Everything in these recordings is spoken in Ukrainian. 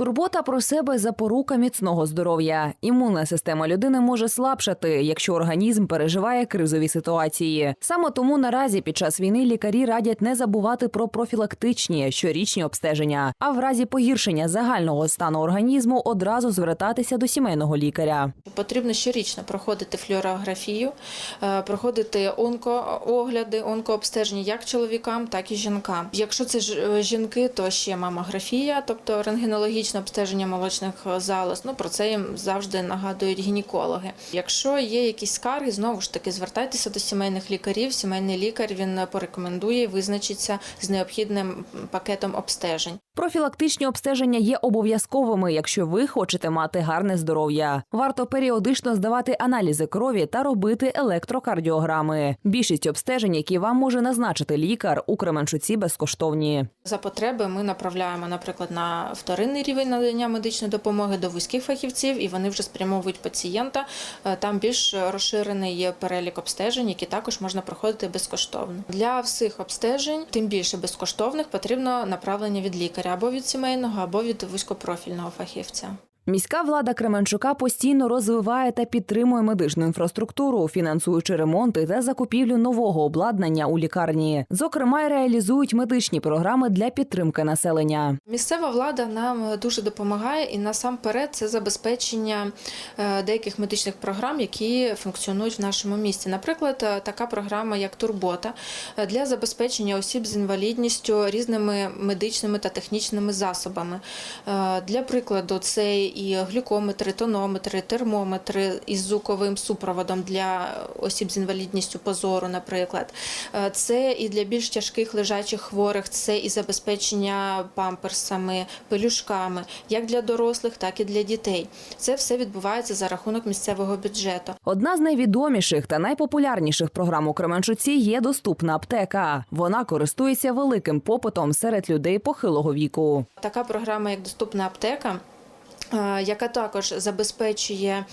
Турбота про себе запорука міцного здоров'я. Імунна система людини може слабшати, якщо організм переживає кризові ситуації. Саме тому наразі під час війни лікарі радять не забувати про профілактичні щорічні обстеження, а в разі погіршення загального стану організму одразу звертатися до сімейного лікаря. Потрібно щорічно проходити флюорографію, е, проходити онкоогляди, онкообстеження як чоловікам, так і жінкам. Якщо це е, жінки, то ще мамографія, тобто рентгенологічне обстеження молочних е, залоз. Ну про це їм завжди нагадують гінекологи. Якщо є якісь скарги, знову ж таки звертайтеся до сімейних лікарів. Сімейний лікар він порекомендує визначитися з необхідним пакетом обстежень. Профілактичні обстеження є обов'язковими, якщо ви хочете мати гарне здоров'я. Варто періодично здавати аналізи крові та робити електрокардіограми. Більшість обстежень, які вам може назначити лікар, у Кременчуці безкоштовні. За потреби ми направляємо, наприклад, на вторинний рівень надання медичної допомоги до вузьких фахівців, і вони вже спрямовують пацієнта. Е, Там більш розширений є перелік обстежень, які також можна проходити безкоштовно. Для всіх обстежень, тим більше безкоштовних, потрібно направлення від лікаря або від сімейного, або від вузькопрофільного фахівця. Міська влада Кременчука постійно розвиває та підтримує медичну інфраструктуру, фінансуючи ремонти та закупівлю нового обладнання у лікарні. Зокрема, й реалізують медичні програми для підтримки населення. Місцева влада нам дуже допомагає, і насамперед це забезпечення е, деяких медичних програм, які функціонують в нашому місті. Наприклад, е, така програма, як Турбота, е, для забезпечення осіб з інвалідністю різними медичними та технічними засобами. Е, Для прикладу, це і глюкометри, тонометри, термометри із звуковим супроводом для осіб з інвалідністю по зору, наприклад. Е, Це і для більш тяжких лежачих хворих, це і забезпечення памперсами, пелюшками, як для дорослих, так і для дітей. Це все відбувається за рахунок місцевого бюджету. Одна з найвідоміших та найпопулярніших програм у Кременчуці є доступна аптека. Вона користується великим попитом серед людей похилого віку. Така програма, як доступна аптека, яка також забезпечує.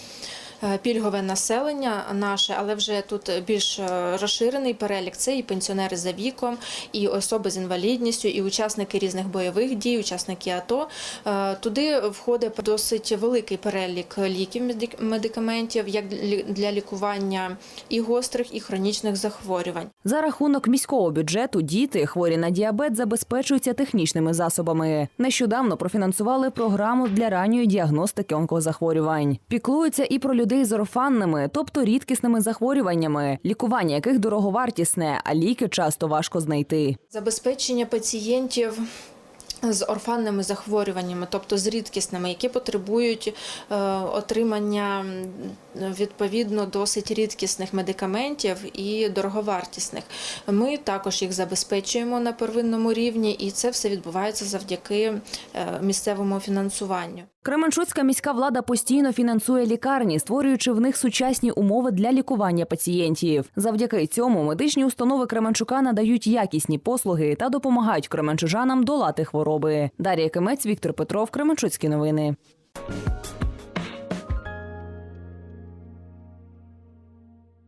Е, Пільгове населення наше, але вже тут більш е, розширений перелік. Це і пенсіонери за віком, і особи з інвалідністю, і учасники різних бойових дій, учасники АТО. Е, Туди входить досить великий перелік ліків медик- медикаментів, як для лікування і гострих, і хронічних захворювань. За рахунок міського бюджету діти, хворі на діабет, забезпечуються технічними засобами. Нещодавно профінансували програму для ранньої діагностики онкозахворювань. Піклуються і про людей з орфанними, тобто рідкісними захворюваннями, лікування яких дороговартісне, а ліки часто важко знайти. Забезпечення пацієнтів. З орфанними захворюваннями, тобто з рідкісними, які потребують е, отримання відповідно досить рідкісних медикаментів і дороговартісних. Ми також їх забезпечуємо на первинному рівні, і це все відбувається завдяки е, місцевому фінансуванню. Кременчуцька міська влада постійно фінансує лікарні, створюючи в них сучасні умови для лікування пацієнтів. Завдяки цьому медичні установи Кременчука надають якісні послуги та допомагають кременчужанам долати хвороби. Дар'я Кимець, Віктор Петров, Кременчуцькі новини.